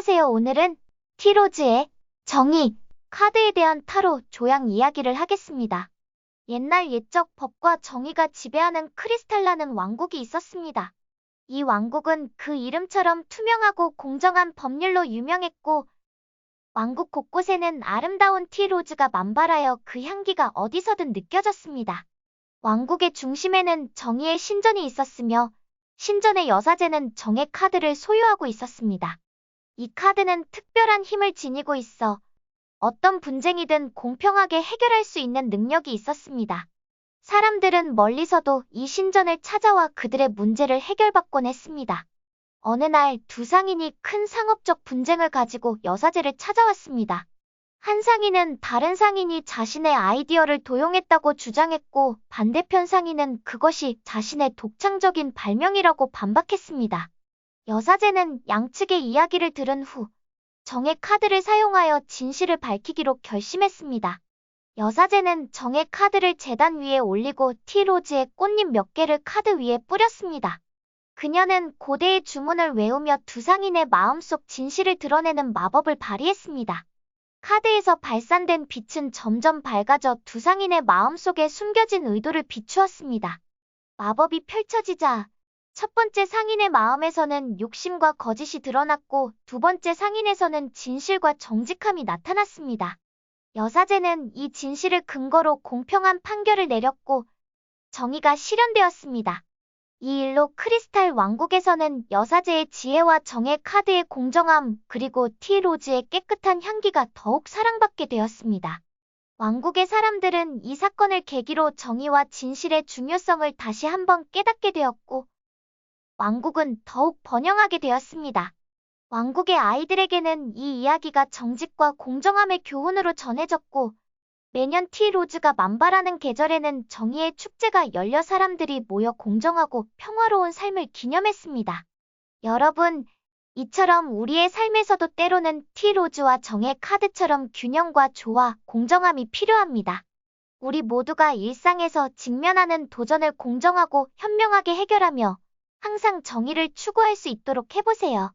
안녕하세요. 오늘은 티로즈의 정의 카드에 대한 타로 조향 이야기를 하겠습니다. 옛날 옛적 법과 정의가 지배하는 크리스탈라는 왕국이 있었습니다. 이 왕국은 그 이름처럼 투명하고 공정한 법률로 유명했고 왕국 곳곳에는 아름다운 티로즈가 만발하여 그 향기가 어디서든 느껴졌습니다. 왕국의 중심에는 정의의 신전이 있었으며 신전의 여사제는 정의 카드를 소유하고 있었습니다. 이 카드는 특별한 힘을 지니고 있어 어떤 분쟁이든 공평하게 해결할 수 있는 능력이 있었습니다. 사람들은 멀리서도 이 신전을 찾아와 그들의 문제를 해결받곤 했습니다. 어느 날 두 상인이 큰 상업적 분쟁을 가지고 여사제를 찾아왔습니다. 한 상인은 다른 상인이 자신의 아이디어를 도용했다고 주장했고 반대편 상인은 그것이 자신의 독창적인 발명이라고 반박했습니다. 여사제는 양측의 이야기를 들은 후 정의 카드를 사용하여 진실을 밝히기로 결심했습니다. 여사제는 정의 카드를 재단 위에 올리고 티로즈의 꽃잎 몇 개를 카드 위에 뿌렸습니다. 그녀는 고대의 주문을 외우며 두 상인의 마음속 진실을 드러내는 마법을 발휘했습니다. 카드에서 발산된 빛은 점점 밝아져 두 상인의 마음속에 숨겨진 의도를 비추었습니다. 마법이 펼쳐지자 첫 번째 상인의 마음에서는 욕심과 거짓이 드러났고 두 번째 상인에서는 진실과 정직함이 나타났습니다. 여사제는 이 진실을 근거로 공평한 판결을 내렸고 정의가 실현되었습니다. 이 일로 크리스탈 왕국에서는 여사제의 지혜와 정의 카드의 공정함 그리고 티로즈의 깨끗한 향기가 더욱 사랑받게 되었습니다. 왕국의 사람들은 이 사건을 계기로 정의와 진실의 중요성을 다시 한번 깨닫게 되었고 왕국은 더욱 번영하게 되었습니다. 왕국의 아이들에게는 이 이야기가 정직과 공정함의 교훈으로 전해졌고 매년 티로즈가 만발하는 계절에는 정의의 축제가 열려 사람들이 모여 공정하고 평화로운 삶을 기념했습니다. 여러분, 이처럼 우리의 삶에서도 때로는 티로즈와 정의 카드처럼 균형과 조화, 공정함이 필요합니다. 우리 모두가 일상에서 직면하는 도전을 공정하고 현명하게 해결하며 항상 정의를 추구할 수 있도록 해보세요.